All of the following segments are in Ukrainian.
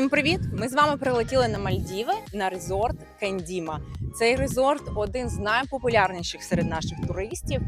Всім привіт! Ми з вами прилетіли на Мальдіви на резорт Кендіма. Цей резорт один з найпопулярніших серед наших туристів,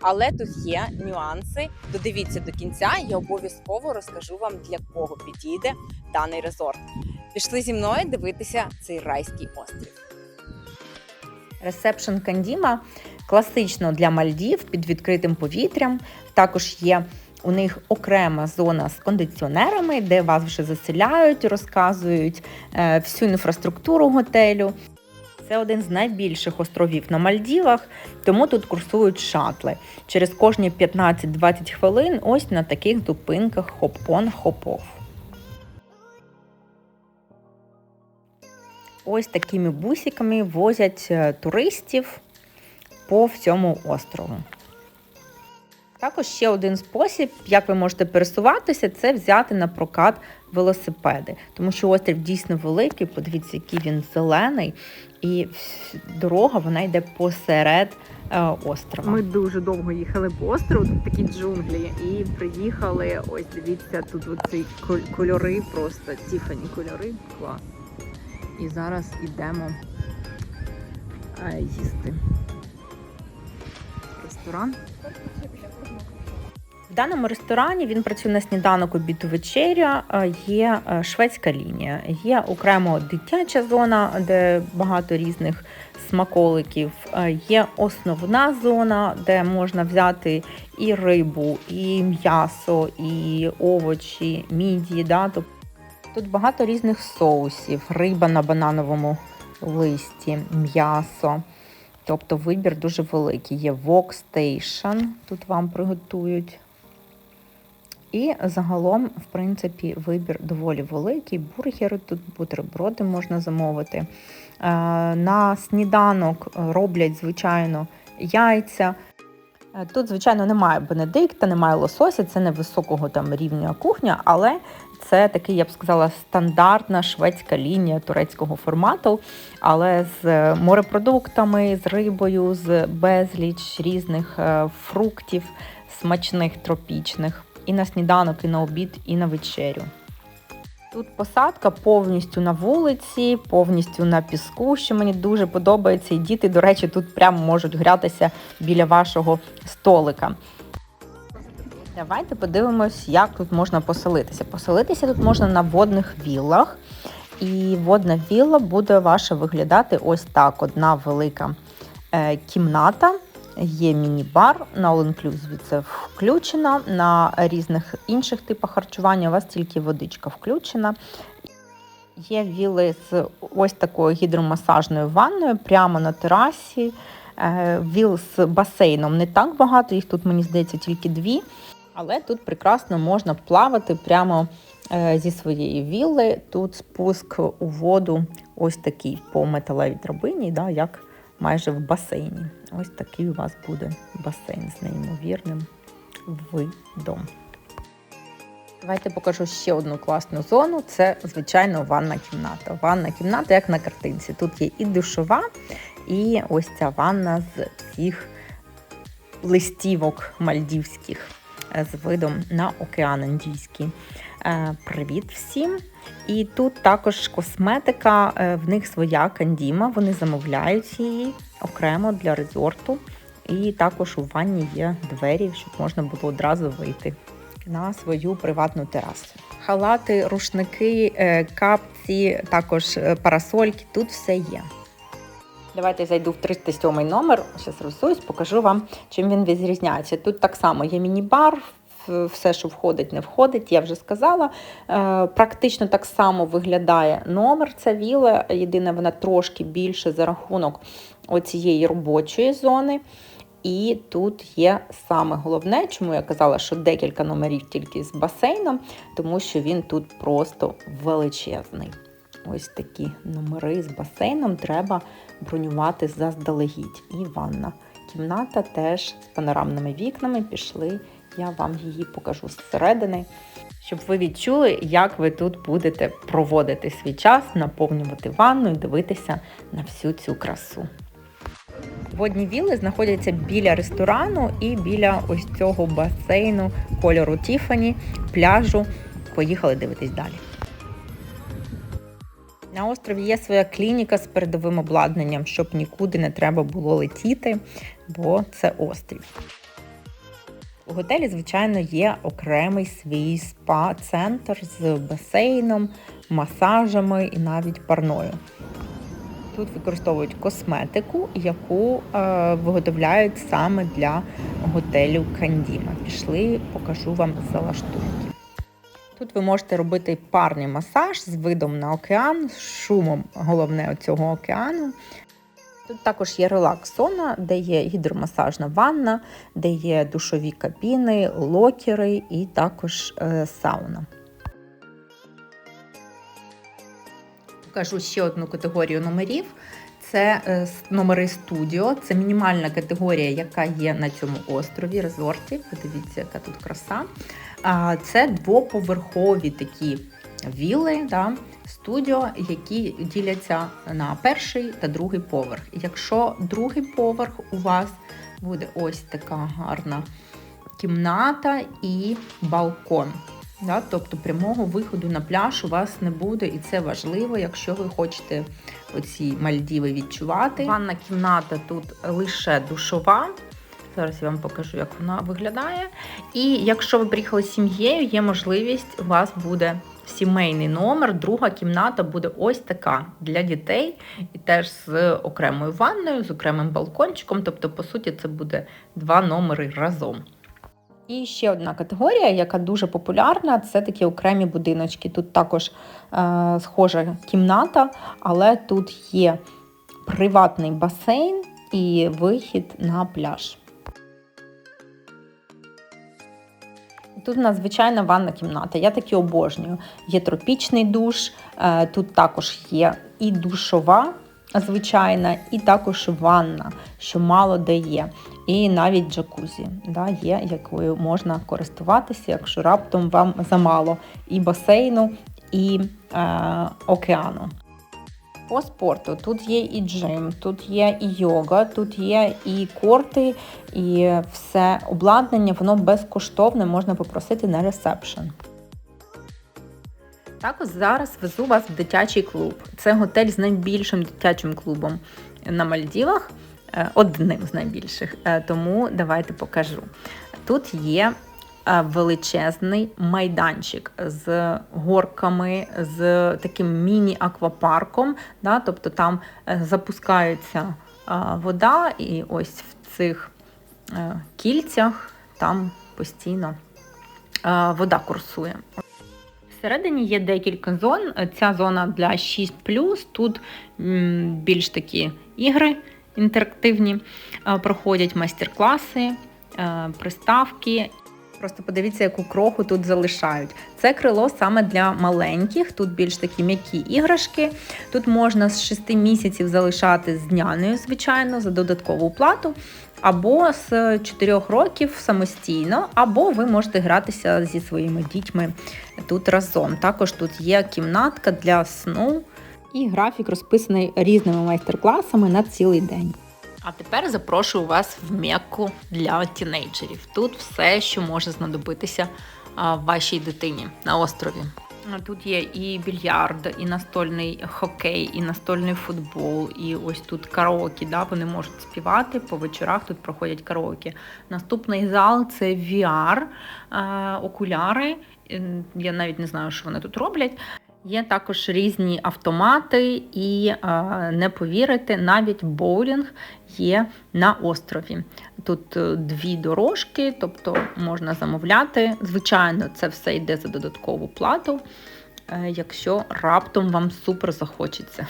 але тут є нюанси. Додивіться до кінця, я обов'язково розкажу вам для кого підійде даний резорт. Пішли зі мною дивитися цей райський острів. Ресепшн Кандіма класично для Мальдів під відкритим повітрям. Також є у них окрема зона з кондиціонерами, де вас вже заселяють, розказують е, всю інфраструктуру готелю. Це один з найбільших островів на Мальдівах, тому тут курсують шатли. Через кожні 15-20 хвилин ось на таких зупинках хоп-он, хоп-офф. Ось такими бусиками возять е, туристів по всьому острову. Також ще один спосіб, як ви можете пересуватися, це взяти на прокат велосипеди, тому що острів дійсно великий. Подивіться, який він зелений, і дорога вона йде посеред е, острова. Ми дуже довго їхали по острову, тут такі джунглі, і приїхали. Ось дивіться, тут оці кольори, просто тіфані кольори. Клас. І зараз йдемо е, їсти. Ресторан. В даному ресторані він працює на сніданок, обід, вечеря. е, Є е, шведська лінія, є окремо дитяча зона, де багато різних смаколиків. е, Є основна зона, де можна взяти і рибу, і м'ясо, і овочі, мідії. Да? Тут багато різних соусів, риба на банановому листі, м'ясо. Тобто вибір дуже великий. Є Station, тут вам приготують. І загалом, в принципі, вибір доволі великий. Бургери тут, бутерброди можна замовити. Е, На сніданок роблять, звичайно, яйця. Е, Тут, звичайно, немає бенедикта, немає лосося, це не високого там рівня кухня, але це такий, я б сказала, стандартна шведська лінія турецького формату, але з е, морепродуктами, з рибою, з безліч різних фруктів, смачних тропічних. І на сніданок, і на обід, і на вечерю. Тут посадка повністю на вулиці, повністю на піску, що мені дуже подобається. І діти, до речі, тут прямо можуть гратися біля вашого столика. Давайте подивимось, як тут можна поселитися. Поселитися тут можна на водних віллах. І водна вілла буде ваша виглядати ось так: одна велика е, кімната. Є міні-бар на all inclusive це включено. На різних інших типах харчування у вас тільки водичка включена. Є віли з ось такою гідромасажною ванною прямо на терасі. Е, Віл з басейном не так багато, їх тут, мені здається, тільки дві. Але тут прекрасно можна плавати прямо е, зі своєї вілли. Тут спуск у воду ось такий по металевій драбині, да, як майже в басейні. Ось такий у вас буде басейн з неймовірним видом. Давайте покажу ще одну класну зону. Це, звичайно, ванна кімната. Ванна кімната, як на картинці. Тут є і душова, і ось ця ванна з всіх листівок мальдівських е, з видом на океан Індійський. Е, Привіт всім! І тут також косметика, е, в них своя кандіма, вони замовляють її окремо для резорту. І також у ванні є двері, щоб можна було одразу вийти на свою приватну терасу. Халати, рушники, е, капці, також парасольки, тут все є. Давайте зайду в 307 номер. Зараз розсуюсь, покажу вам, чим він відрізняється. Тут так само є міні-бар, все, що входить, не входить, я вже сказала. Е, Практично так само виглядає номер. Ця віла. Єдине, вона трошки більше за рахунок оцієї робочої зони. І тут є саме головне, чому я казала, що декілька номерів тільки з басейном, тому що він тут просто величезний. Ось такі номери з басейном треба бронювати заздалегідь. І ванна. Кімната теж з панорамними вікнами пішли. Я вам її покажу зсередини, щоб ви відчули, як ви тут будете проводити свій час, наповнювати ванну і дивитися на всю цю красу. Водні вілли знаходяться біля ресторану і біля ось цього басейну кольору Тіфані, пляжу. Поїхали дивитись далі. На острові є своя клініка з передовим обладнанням, щоб нікуди не треба було летіти, бо це острів. У готелі, звичайно, є окремий свій спа-центр з басейном, масажами і навіть парною. Тут використовують косметику, яку е, виготовляють саме для готелю Кандіма. Пішли, покажу вам залаштунки. Тут ви можете робити парний масаж з видом на океан, з шумом головне цього океану. Тут також є релакс-зона, де є гідромасажна ванна, де є душові кабіни, локери і також е, сауна. Покажу ще одну категорію номерів. Це е, номери студіо. Це мінімальна категорія, яка є на цьому острові, резорті. Подивіться, яка тут краса. Це двоповерхові такі віли, да, студіо, які діляться на перший та другий поверх. Якщо другий поверх у вас буде ось така гарна кімната і балкон. Да, тобто прямого виходу на пляж у вас не буде, і це важливо, якщо ви хочете оці Мальдіви відчувати. Ванна кімната тут лише душова. Зараз я вам покажу, як вона виглядає. І якщо ви приїхали з сім'єю, є можливість, у вас буде сімейний номер, друга кімната буде ось така для дітей, і теж з окремою ванною, з окремим балкончиком. Тобто, по суті, це буде два номери разом. І ще одна категорія, яка дуже популярна, це такі окремі будиночки. Тут також е, схожа кімната, але тут є приватний басейн і вихід на пляж. Тут у нас звичайна ванна кімната. Я такі обожнюю. Є тропічний душ, е, тут також є і душова звичайна, і також ванна, що мало де є. І навіть джакузі да, є, якою можна користуватися, якщо раптом вам замало і басейну, і е, океану. По спорту тут є і джим, тут є і йога, тут є і корти, і все обладнання, воно безкоштовне, можна попросити на ресепшн. Також зараз везу вас в дитячий клуб. Це готель з найбільшим дитячим клубом на Мальдівах, е, одним з найбільших. Е, Тому давайте покажу. Тут є величезний майданчик з горками, з таким міні-аквапарком. Да? Тобто там е, запускається е, вода, і ось в цих е, кільцях там постійно е, вода курсує. Всередині є декілька зон. Ця зона для 6 Тут більш такі ігри інтерактивні, е, проходять майстер-класи, е, приставки. Просто подивіться, яку кроху тут залишають. Це крило саме для маленьких, тут більш такі м'які іграшки. Тут можна з 6 місяців залишати з нянею, звичайно, за додаткову плату, або з 4 років самостійно, або ви можете гратися зі своїми дітьми тут разом. Також тут є кімнатка для сну і графік розписаний різними майстер-класами на цілий день. А тепер запрошую вас в Мекку для тінейджерів. Тут все, що може знадобитися вашій дитині на острові. Тут є і більярд, і настольний хокей, і настольний футбол, і ось тут караоке. Да, вони можуть співати по вечорах. Тут проходять караоке. Наступний зал це VR, окуляри. Я навіть не знаю, що вони тут роблять. Є також різні автомати, і не повірите, навіть боулінг є на острові. Тут е, дві дорожки, тобто можна замовляти. Звичайно, це все йде за додаткову плату, е, якщо раптом вам супер захочеться.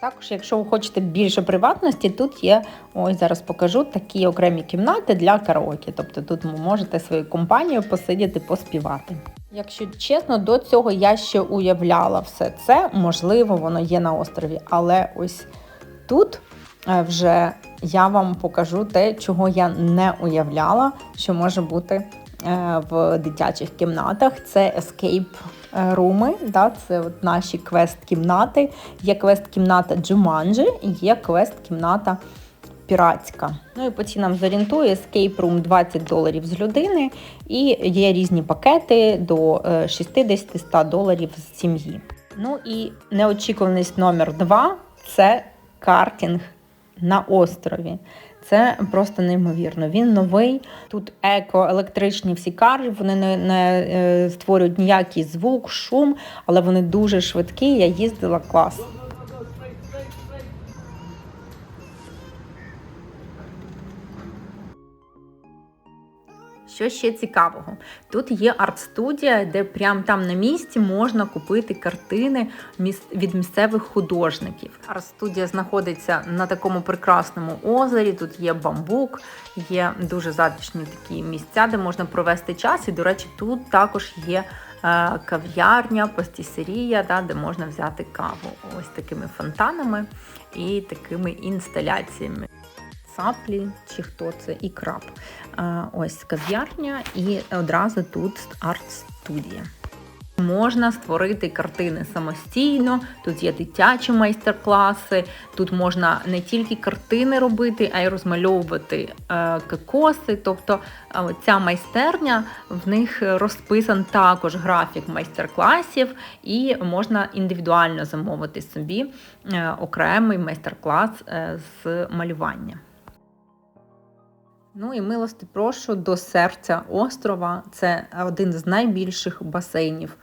Також, якщо ви хочете більше приватності, тут є, ось зараз покажу, такі окремі кімнати для караоке. Тобто тут ви можете свою компанію посидіти, поспівати. Якщо чесно, до цього я ще уявляла все це, можливо, воно є на острові, але ось тут е, вже я вам покажу те, чого я не уявляла, що може бути е, в дитячих кімнатах. Це escape е, руми, да, це от наші квест-кімнати. Є квест-кімната Jumanji і є квест-кімната піратська. Ну і по цінам зорієнтую, escape room 20 доларів з людини, і є різні пакети до е, 60-100 доларів з сім'ї. Ну і неочікуваність номер два це картинг на острові. Це просто неймовірно. Він новий. Тут еко-електричні всі кари, вони не, не е, створюють ніякий звук, шум, але вони дуже швидкі. Я їздила клас. Що ще цікавого? Тут є арт-студія, де прямо там на місці можна купити картини від місцевих художників. Арт-студія знаходиться на такому прекрасному озері. Тут є бамбук, є дуже затишні такі місця, де можна провести час. І, до речі, тут також є е, кав'ярня, пастісерія, да, де можна взяти каву. Ось такими фонтанами і такими інсталяціями. Цаплі чи хто це, і краб. Ось кав'ярня, і одразу тут арт-студія. Можна створити картини самостійно. Тут є дитячі майстер-класи. Тут можна не тільки картини робити, а й розмальовувати е, кокоси. Тобто е, ця майстерня в них розписан також графік майстер-класів, і можна індивідуально замовити собі е, окремий майстер-клас з малювання. Ну і милости прошу до серця острова. Це один з найбільших басейнів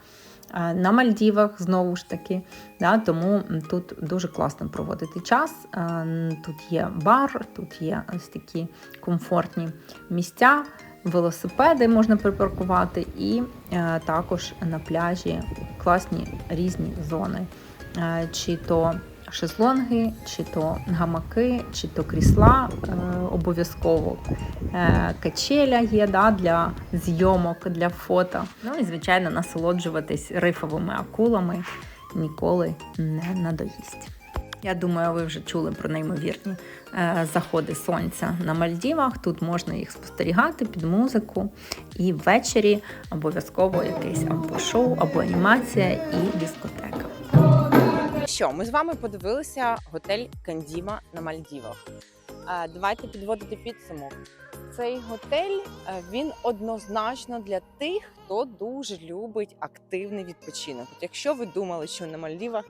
е, на Мальдівах, знову ж таки. Да, тому тут дуже класно проводити час. Е, Тут є бар, тут є ось такі комфортні місця, велосипеди можна припаркувати, і е, також на пляжі класні різні зони. Чи то шезлонги, чи то гамаки, чи то крісла е, обов'язково. Е, качеля є да, для зйомок, для фото. Ну і, звичайно, насолоджуватись рифовими акулами ніколи не надоїсть. Я думаю, ви вже чули про неймовірні е, заходи сонця на Мальдівах. Тут можна їх спостерігати під музику. І ввечері обов'язково якесь або шоу, або анімація і дискотека. Що, ми з вами подивилися готель Кандіма на Мальдівах. Давайте підводити підсумок. Цей готель е, він однозначно для тих, хто дуже любить активний відпочинок. От якщо ви думали, що на Мальдівах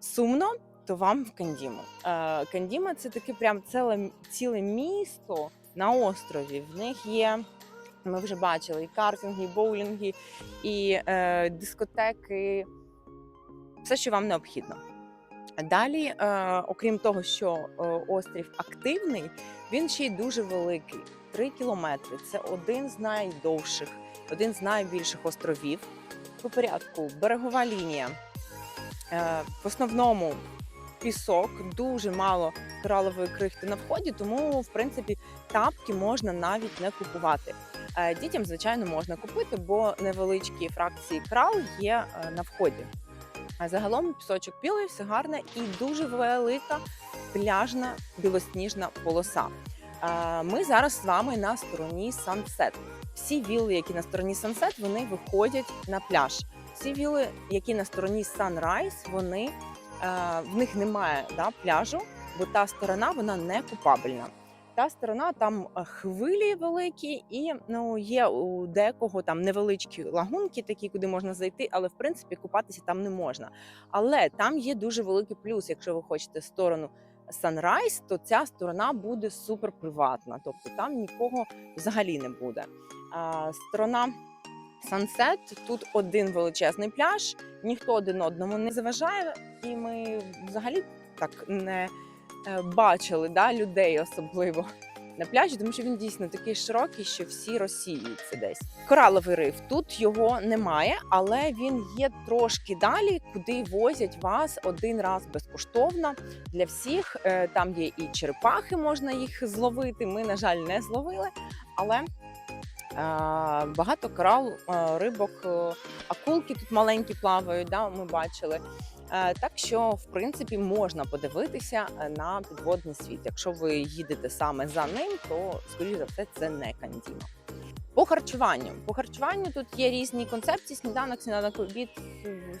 сумно, то вам в Кандіму. Е, Кандіма це таке прям ціле, ціле місто на острові. В них є. Ми вже бачили і картинги, і боулінги, і е, дискотеки, все, що вам необхідно. Далі, е, окрім того, що е, острів активний, він ще й дуже великий. Три кілометри. Це один з найдовших, один з найбільших островів. По порядку берегова лінія. Е, в основному пісок, дуже мало коралової крихти на вході, тому в принципі тапки можна навіть не купувати. Дітям, звичайно, можна купити, бо невеличкі фракції крал є на вході. А загалом пісочок білий, все гарне і дуже велика пляжна білосніжна полоса. Ми зараз з вами на стороні Сансет. Всі вілли, які на стороні Сансет, вони виходять на пляж. Всі вілли, які на стороні Санрайз, вони в них немає да, пляжу, бо та сторона вона не купабельна. Та сторона там е, хвилі великі, і ну є у декого там невеличкі лагунки, такі, куди можна зайти, але в принципі купатися там не можна. Але там є дуже великий плюс, якщо ви хочете сторону Sunrise, то ця сторона буде супер приватна, тобто там нікого взагалі не буде. А, сторона Sunset, тут один величезний пляж, ніхто один одному не заважає, і ми взагалі так не бачили да, людей особливо на пляжі, тому що він дійсно такий широкий, що всі розсіюються десь. Кораловий риф тут його немає, але він є трошки далі, куди возять вас один раз безкоштовно для всіх. Е, Там є і черепахи, можна їх зловити. Ми, на жаль, не зловили, але е, багато корал, е, рибок, е, акулки тут маленькі плавають. Да, ми бачили. Е, Так що, в принципі, можна подивитися е, на підводний світ. Якщо ви їдете саме за ним, то скоріш за все це не кандіма. По харчуванню. По харчуванню тут є різні концепції: сніданок, сніданок обід,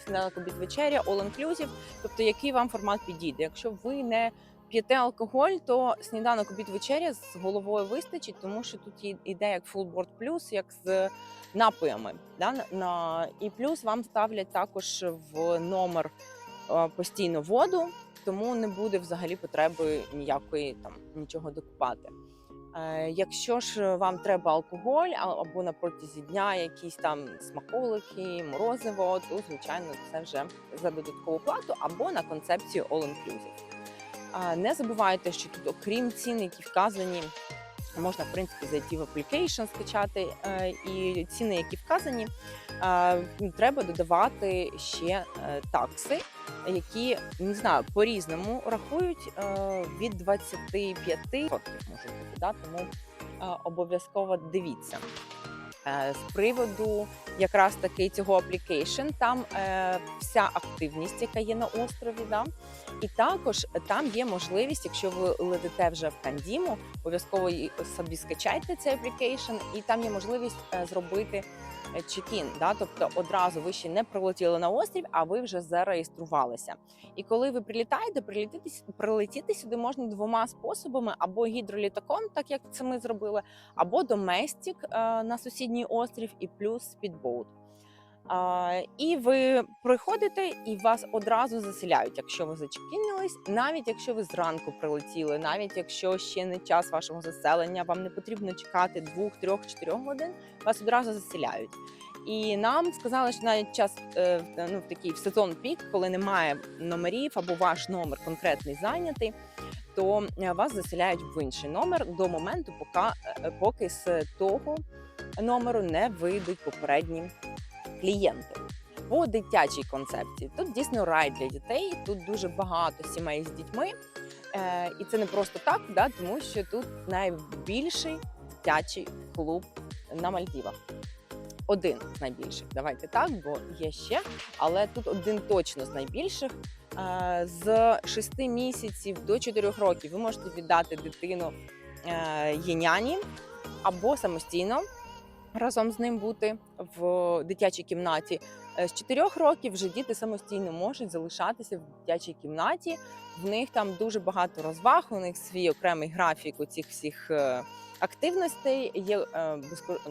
сніданок обід вечеря, all inclusive, тобто який вам формат підійде. Якщо ви не п'єте алкоголь, то сніданок обід вечеря з головою вистачить, тому що тут іде як фулборд плюс, як з напоями. Да? І плюс вам ставлять також в номер постійно воду, тому не буде взагалі потреби ніякої там нічого докупати. Е, Якщо ж вам треба алкоголь або на протязі дня якісь там смаколики, морозиво, то звичайно це вже за додаткову плату або на концепцію all inclusive. Не забувайте, що тут, окрім цін, які вказані, можна в принципі зайти в application, скачати е, і ціни, які вказані, е, треба додавати ще е, такси, які не знаю по-різному рахують від 25 можуть бути, да? тому обов'язково дивіться. Е, З приводу якраз таки цього аплікейшн, там е, вся активність, яка є на острові, да? і також там є можливість, якщо ви летите вже в Кандіму, обов'язково собі скачайте цей аплікейшн, і там є можливість е, зробити чекін. Да? Тобто одразу ви ще не прилетіли на острів, а ви вже зареєструвалися. І коли ви прилітаєте, прилетіти, прилетіти сюди можна двома способами: або гідролітаком, так як це ми зробили, або доместік е, на сусідній острів, і плюс спідбоут. І ви приходите і вас одразу заселяють, якщо ви зачекінились, навіть якщо ви зранку прилетіли, навіть якщо ще не час вашого заселення, вам не потрібно чекати двох, трьох, чотирьох годин, вас одразу заселяють. І нам сказали, що навіть час е, ну, в такий в сезон пік, коли немає номерів або ваш номер конкретний зайнятий, то е, вас заселяють в інший номер до моменту, поки, е, поки з того номеру не вийдуть попередні клієнти. По дитячій концепції тут дійсно рай для дітей. Тут дуже багато сімей з дітьми, е, і це не просто так, да, тому що тут найбільший дитячий клуб на Мальдівах. Один з найбільших. Давайте так, бо є ще, але тут один точно з найбільших. Е, З 6 місяців до 4 років ви можете віддати дитину е, є або самостійно разом з ним бути в дитячій кімнаті. Е, З 4 років вже діти самостійно можуть залишатися в дитячій кімнаті. В них там дуже багато розваг, у них свій окремий графік у цих всіх е, активностей. Є е,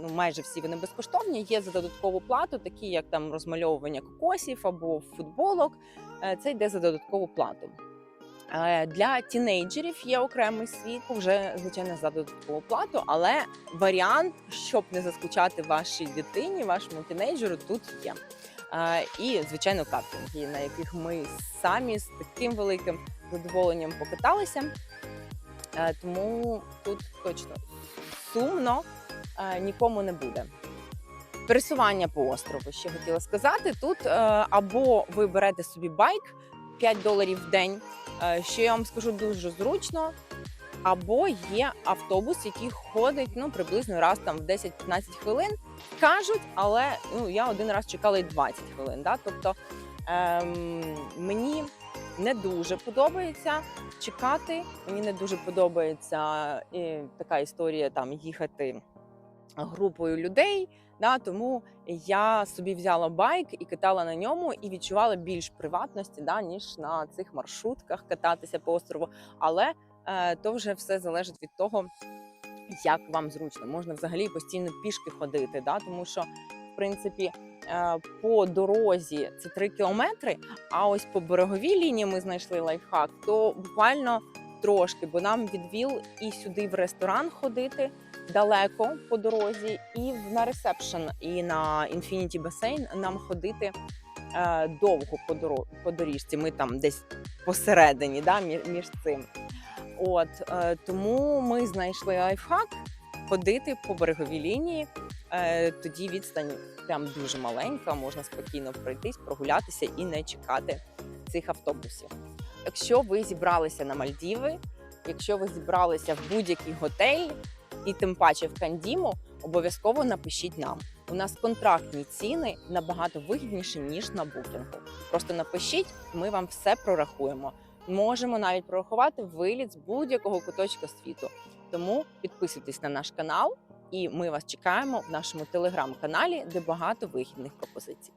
ну, майже всі вони безкоштовні. Є за додаткову плату, такі як там розмальовування кокосів або футболок. Це йде за додаткову плату. Е, Для тінейджерів є окремий світ, вже звичайно за додаткову плату, але варіант, щоб не заскучати вашій дитині, вашому тінейджеру, тут є. Е, І звичайно, картинги, на яких ми самі з таким великим задоволенням покаталися. Е, Тому тут точно сумно нікому не буде. Пересування по острову ще хотіла сказати. Тут або ви берете собі байк 5 доларів в день, е, що я вам скажу дуже зручно. Або є автобус, який ходить ну приблизно раз там в 10-15 хвилин. Кажуть, але ну я один раз чекала і 20 хвилин. Да? Тобто ем, мені не дуже подобається чекати. Мені не дуже подобається е, така історія там їхати групою людей. Да, тому я собі взяла байк і катала на ньому, і відчувала більш приватності, да, ніж на цих маршрутках кататися по острову. Але е, то вже все залежить від того, як вам зручно. Можна взагалі постійно пішки ходити, да, тому що в принципі. е, По дорозі це 3 кілометри, а ось по береговій лінії ми знайшли лайфхак, то буквально трошки, бо нам відвіл і сюди в ресторан ходити далеко по дорозі, і на ресепшн, і на Infinity Басейн нам ходити е, довго по, доро- по доріжці. Ми там десь посередині, да, мі- між цим. От е, тому ми знайшли лайфхак ходити по береговій лінії. Е, тоді відстань прям дуже маленька, можна спокійно пройтись, прогулятися і не чекати цих автобусів. Якщо ви зібралися на Мальдіви, якщо ви зібралися в будь-який готель, і тим паче в Кандіму, обов'язково напишіть нам. У нас контрактні ціни набагато вигідніші ніж на букінгу. Просто напишіть, ми вам все прорахуємо. Можемо навіть прорахувати виліт з будь-якого куточка світу. Тому підписуйтесь на наш канал, і ми вас чекаємо в нашому телеграм-каналі, де багато вигідних пропозицій.